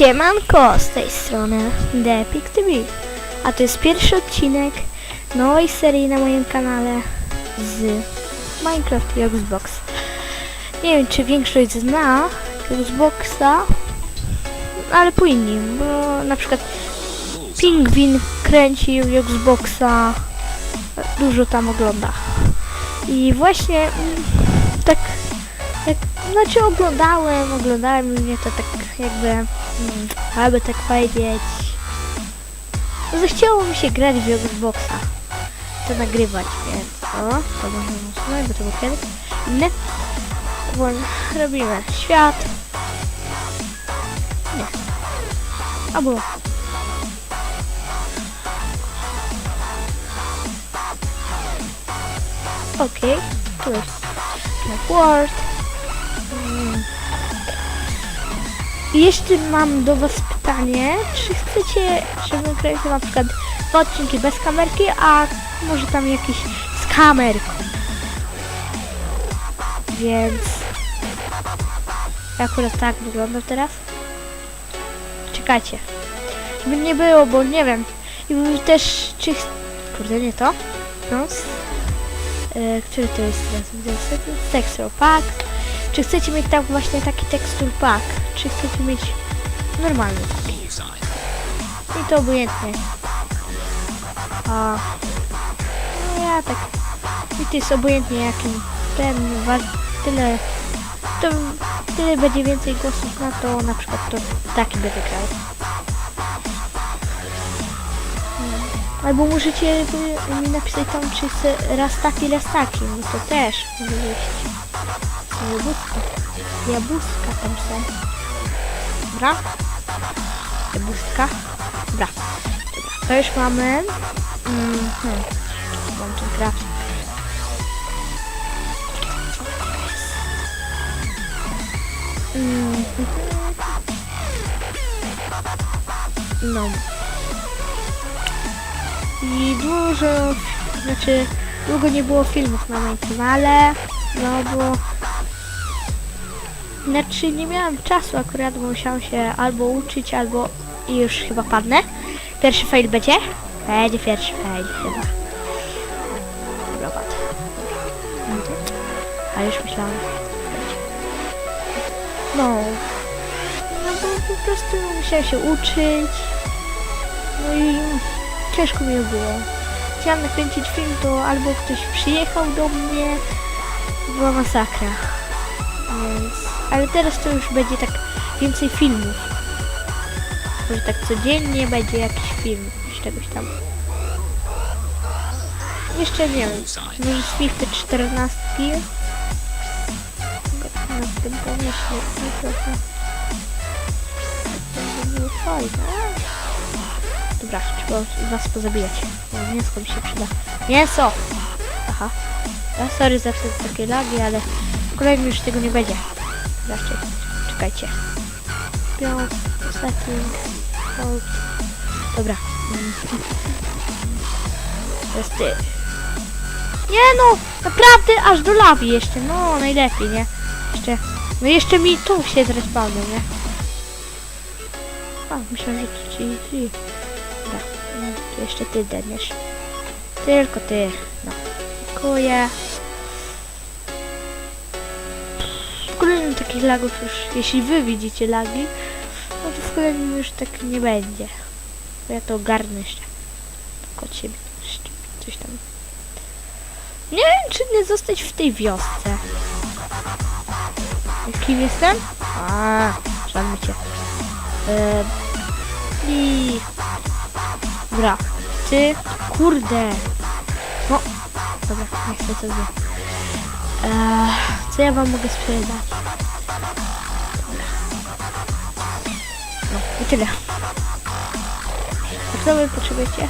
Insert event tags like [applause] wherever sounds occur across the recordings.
Siemanko, z tej strony The Epic TV, a to jest pierwszy odcinek nowej serii na moim kanale z Minecraft i Xbox. Nie wiem, czy większość zna Xboxa, ale po innym, bo na przykład Pingwin kręcił Xboxa, dużo tam ogląda. I właśnie mm, tak, tak znaczy oglądałem, oglądałem i mnie to tak jakby, aby tak powiedzieć, zachciało mi się grać w Xboxa, to nagrywać, więc o, to możemy usunąć, bo to było kiedyś inne. Robimy świat. Nie. Albo Okej, tu jest World. Jeszcze mam do Was pytanie, czy chcecie, żebym kręcił na przykład odcinki bez kamerki, a może tam jakiś z kamerką. Więc akurat tak wygląda teraz. Czekajcie. Żeby nie było, bo nie wiem. I też czy... Kurde, nie to. No. E, który to jest teraz? Texture pack. Czy chcecie mieć tak właśnie taki texture pack? Czy chcecie mieć normalny? I to obojętnie. A no ja tak. I to jest obojętnie jakim ten tyle. To tyle będzie więcej głosów na to, na przykład to taki będę grał. No. Albo możecie mi napisać tam, czy chce raz taki, raz taki, no to też może być. Jabłuszka. Jabłuszka tam są. Dobra. Jabłuszka. Dobra. To już mamy. Mhm. Mam tu grafik. Mhm. No. I dużo, znaczy długo nie było filmów na moim kanale, no bo znaczy nie miałam czasu akurat, bo musiałam się albo uczyć, albo i już chyba padnę. Pierwszy fail będzie? Będzie pierwszy fail chyba. Dobra, padł. Mhm. A już myślałam. No. No bo po prostu musiałam się uczyć. No i ciężko mi było. Chciałam nakręcić film, to albo ktoś przyjechał do mnie, była masakra. Więc, ale teraz to już będzie tak więcej filmów. Może tak codziennie będzie jakiś film z czegoś tam. Jeszcze nie wiem, może z FIFA 14. Na tym pomyślę, no trochę. To by było fajne. Dobra, trzeba was pozabijać. Bo mięsko mi się przyda. Mięso! Aha. Ja sorry za wszystkie takie lagi, ale kolejnym już tego nie będzie. Zobaczcie, czekajcie. Piąt, setting, hold. Dobra. To jest ty. Nie no! Naprawdę aż do lawi jeszcze. No, najlepiej, nie? Jeszcze... No jeszcze mi tu się zrespawnią, nie? A, myślałem, że to ci... ci. Dobra, no, tu jeszcze ty deniesz. Tylko ty. No. Dziękuję. Kolejnym takich lagów już, jeśli wy widzicie lagi, no to w kolejnym już tak nie będzie. Bo ja to ogarnę jeszcze. Tylko ciebie. Coś tam. Nie wiem, czy nie zostać w tej wiosce. Kim jestem? A, żadny cię. Eee, I... Dobra, ty, kurde. No, dobra, nie chcę to wie. Eee, co ja wam mogę sprzedać? No, i tyle. A co wy potrzebujecie?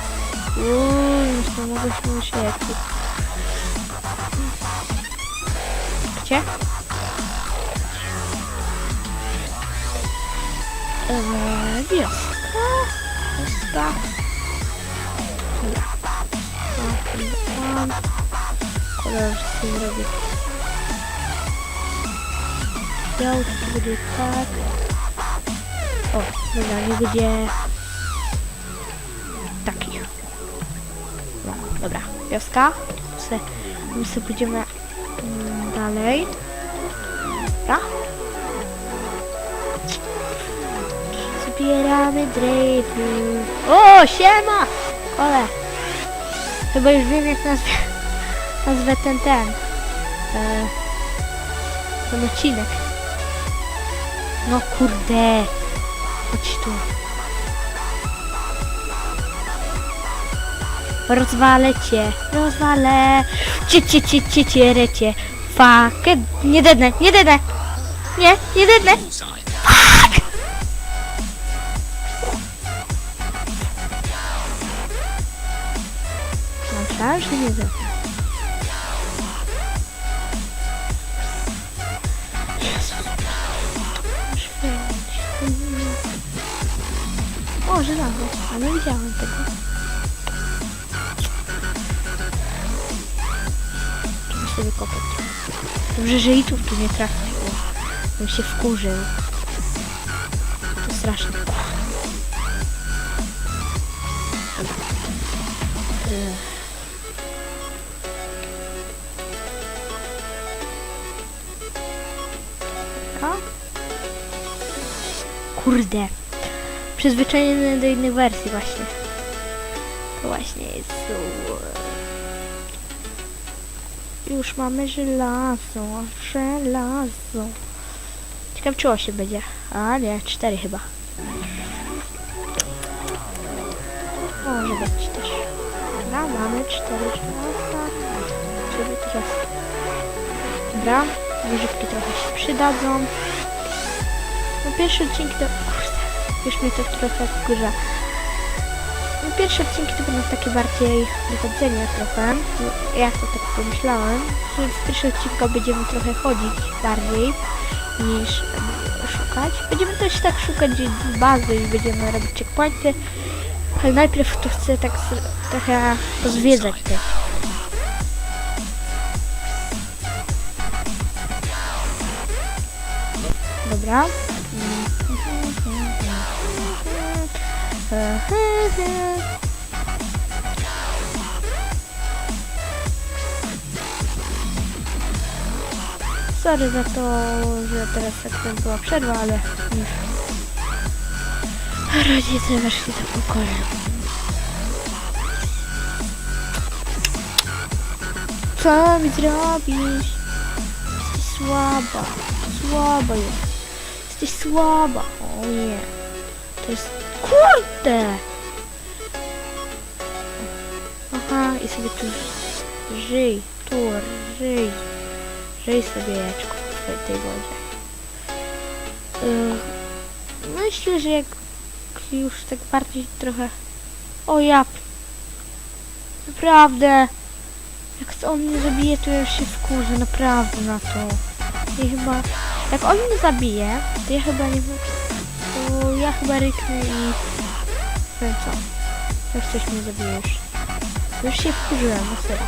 Uuu, już to mogę się jakiś. Gdzie? Eee, wioska. Wioska. Dobra. Kolor z tym robię. Biały to będzie tak. O, dobra, nie będzie takich. No, dobra, wioska. My sobie pójdziemy mm, dalej. Dobra. Zbieramy drewno. O, siema! Kole. Chyba już wiem jak nazwę, nazwę ten ten. E, ten odcinek. No kurde. Chodź tu. Rozwalę cię. Rozwalę. Cie, cie, cie, cie, cie, recie. Fuck. Nie dednę, nie dednę. Nie, nie dednę. Fuck. Myślałem, że nie dednę. Żelazo, a nie widziałem tego. Trzeba sobie kopać. Dobrze, że i tu nie trafiło. Bym się wkurzył. To strasznie. Ech. A? Kurde. Przyzwyczajony do innych wersji właśnie. To właśnie jest... Już mamy żelazo, żelazo. Ciekawe czy 8 będzie. A nie, 4 chyba. Może być też. Dobra, mamy 4 żelaza. Żeby teraz... Dobra, wyżywki trochę się przydadzą. No pierwsze odcinki to... Już mnie to trochę wkurza. Pierwsze odcinki to będą takie bardziej dochodzenia trochę. Ja to tak pomyślałem, z pierwszego odcinka będziemy trochę chodzić bardziej niż e, szukać. Będziemy też tak szukać bazy i będziemy robić checkpointy. Ale najpierw to chcę tak trochę pozwiedzać też. Dobra. [laughs] Sorry za to, że teraz tak była przerwa, ale już rodzice weszli do pokoju. Co mi zrobisz? Jesteś słaba. Słaba jest. Jesteś słaba. O nie. To jest... Kurde! Aha, i sobie tu żyj. Tu, żyj. Żyj sobie, jeczku, w tej wodzie. Myślę, że jak już tak bardziej trochę... O ja... Naprawdę! Jak on mnie zabije, to ja się wkurzę, naprawdę na to. I chyba... Jak on mnie zabije, to ja chyba nie wiem... Ja chyba ryknę i... No co? Jak coś mnie zabije już. Już się wkurzyłem, no serio.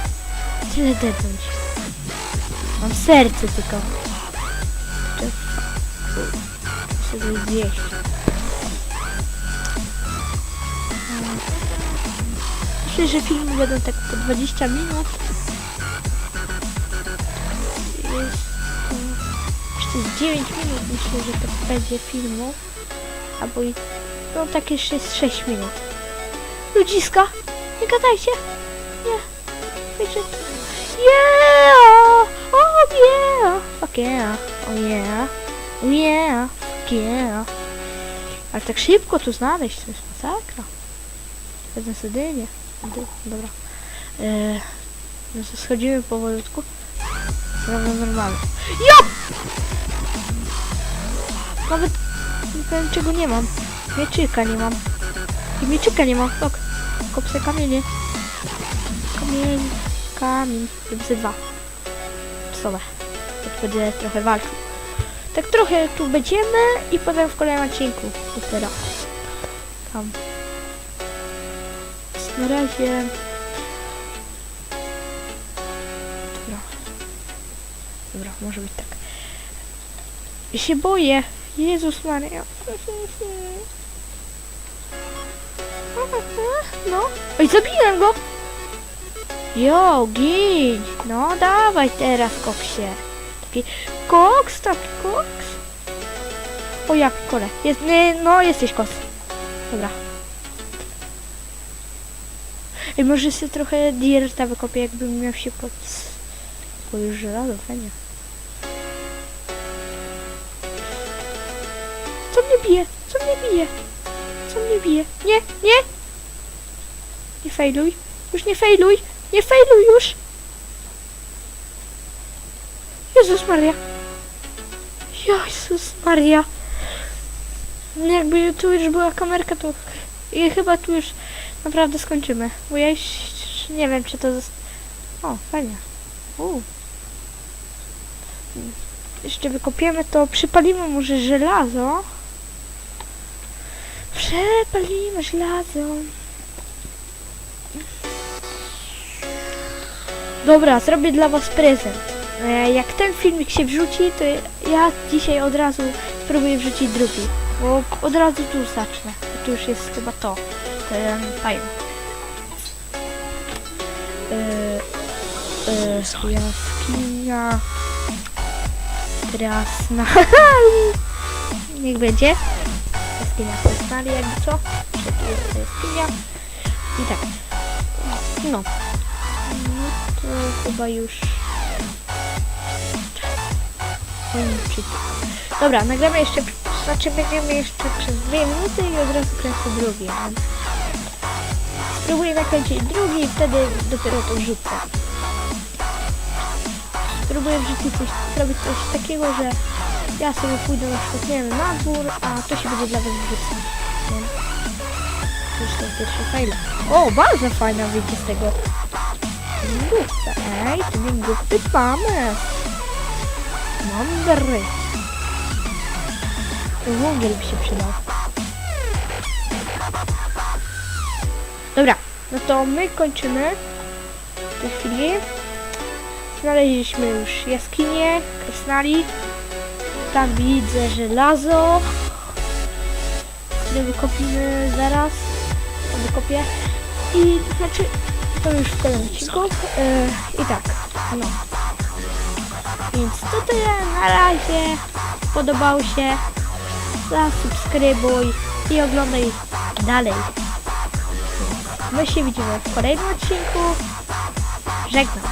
Tyle dednąć. Mam serce tylko. Jeszcze sobie zjeść. Myślę, że filmy będą tak po 20 minut. Jest to... Jeszcze z 9 minut myślę, że to będzie filmu. Albo i... No tak jeszcze jest 6 minut. Ludziska! Nie gadajcie! Nie! Wiecie... Yeah! Oh yeah! Fuck yeah! Oh yeah! Oh yeah! Fuck yeah! Ale tak szybko tu znaleźć, to jest masakra. Jeden sedynie. Dobra. Eee, no to schodzimy powolutku. Prawda normalnie. Jo! Nawet nie powiem czego nie mam. Mieczyka nie mam. I mieczyka nie mam. Tak. Kopsę kamienie. Kamień. Kamień. Ze dwa. Psowe. Tak będę trochę walczył. Tak trochę tu będziemy i potem w kolejnym odcinku. Dopiero. Tam. Na razie. Dobra. Dobra, może być tak. Ja się boję. Jezus Maria. No. Oj, zabiłem go! Jo, gin! No, dawaj teraz, koksie. Taki koks, taki koks. O, jak kole. Jest, no, jesteś kos. Dobra. Ej, może sobie trochę dirta wykopię, jakbym miał się pod... Bo już żelazo, fajnie. Co mnie bije? Co mnie bije? Co mnie bije? Nie, nie! Nie fejluj. Już nie fejluj. Nie fejluj już. Jezus Maria. Jezus Maria. Jakby tu już była kamerka, to i chyba tu już naprawdę skończymy. Bo ja już nie wiem, czy to... O, fajnie. U. Jeszcze wykopiemy to, przypalimy może żelazo. Przepalimy żelazo. Dobra, zrobię dla was prezent. E, Jak ten filmik się wrzuci, to ja dzisiaj od razu spróbuję wrzucić drugi. Bo od razu tu zacznę. Tu już jest chyba to. Ten pająk. E, e, jaskinia. Krasna. [laughs] Niech będzie. Jaskinia krasnali jakby co. Tu jest ta jaskinia. I tak. No. No to chyba już... Przyjść. Dobra, nagramy jeszcze, znaczy będziemy jeszcze przez dwie minuty i od razu kręcę drugi, spróbuję nakręcić drugi i wtedy dopiero to wrzucę. Spróbuję wrzucić coś, zrobić coś takiego, że ja sobie pójdę na przykład, nie wiem, na dwór, a to się będzie dla was wrzucać. To już są pierwsze fajle. O, bardzo fajna wyjdzie z tego. Głupca, ej, to nie głupcy mamy. Mądry. Wągiel by się przydał. Dobra, no to my kończymy w tej chwili. Znaleźliśmy już jaskinię, krasnali. Tam widzę żelazo. które wykopimy zaraz. Wykopię. I znaczy, to już w kolejnym odcinku. Yy, I tak, no. Więc to tyle na razie. Podobało się. Zasubskrybuj i oglądaj dalej. My się widzimy w kolejnym odcinku. Żegnam.